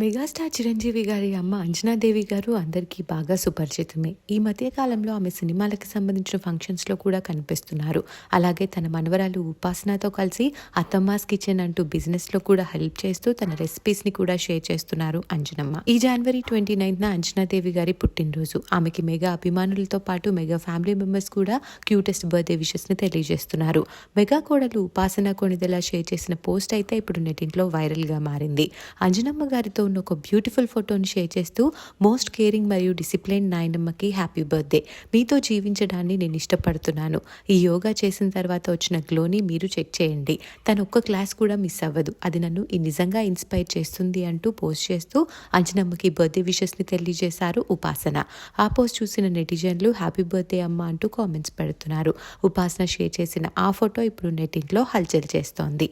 Megastar Chiranjeevi గారి అమ్మ అంజనాదేవి గారు అందరికీ బాగా సుపరిచితమే. ఈ మధ్యకాలంలో ఆమె సినిమాలకు సంబంధించిన ఫంక్షన్స్లో కూడా కనిపిస్తున్నారు. అలాగే తన మనవరాలు ఉపాసనతో కలిసి అత్తమ్మాస్ కిచెన్ అంటూ బిజినెస్లో కూడా హెల్ప్ చేస్తూ తన రెసిపీస్ని కూడా షేర్ చేస్తున్నారు అంజనమ్మ. ఈ జనవరి ట్వంటీ నైన్త్న అంజనాదేవి గారి పుట్టినరోజు. ఆమెకి మెగా అభిమానులతో పాటు మెగా ఫ్యామిలీ మెంబర్స్ కూడా క్యూటెస్ట్ బర్త్డే విషెస్ని తెలియజేస్తున్నారు. మెగా కోడలు ఉపాసన కొనిదెలా షేర్ చేసిన పోస్ట్ అయితే ఇప్పుడు నెటింట్లో వైరల్గా మారింది. అంజనమ్మ గారితో ఉన్న ఒక బ్యూటిఫుల్ ఫోటోని షేర్ చేస్తూ మోస్ట్ కేరింగ్ మరియు డిసిప్లిన్ నాయనమ్మకి హ్యాపీ బర్త్డే మీతో జీవించడాన్ని నేను ఇష్టపడుతున్నాను. ఈ యోగా చేసిన తర్వాత వచ్చిన గ్లోని మీరు చెక్ చేయండి. తన ఒక్క క్లాస్ కూడా మిస్ అవ్వదు. అది నన్ను ఈ నిజంగా ఇన్స్పైర్ చేస్తుంది అంటూ పోస్ట్ చేస్తూ అంజనమ్మకి బర్త్డే విషెస్ని తెలియజేశారు ఉపాసన. ఆ పోస్ట్ చూసిన నెటిజన్లు హ్యాపీ బర్త్డే అమ్మ అంటూ కామెంట్స్ పెడుతున్నారు. ఉపాసన షేర్ చేసిన ఆ ఫోటో ఇప్పుడు నెట్టింట్లో హల్చల్ చేస్తోంది.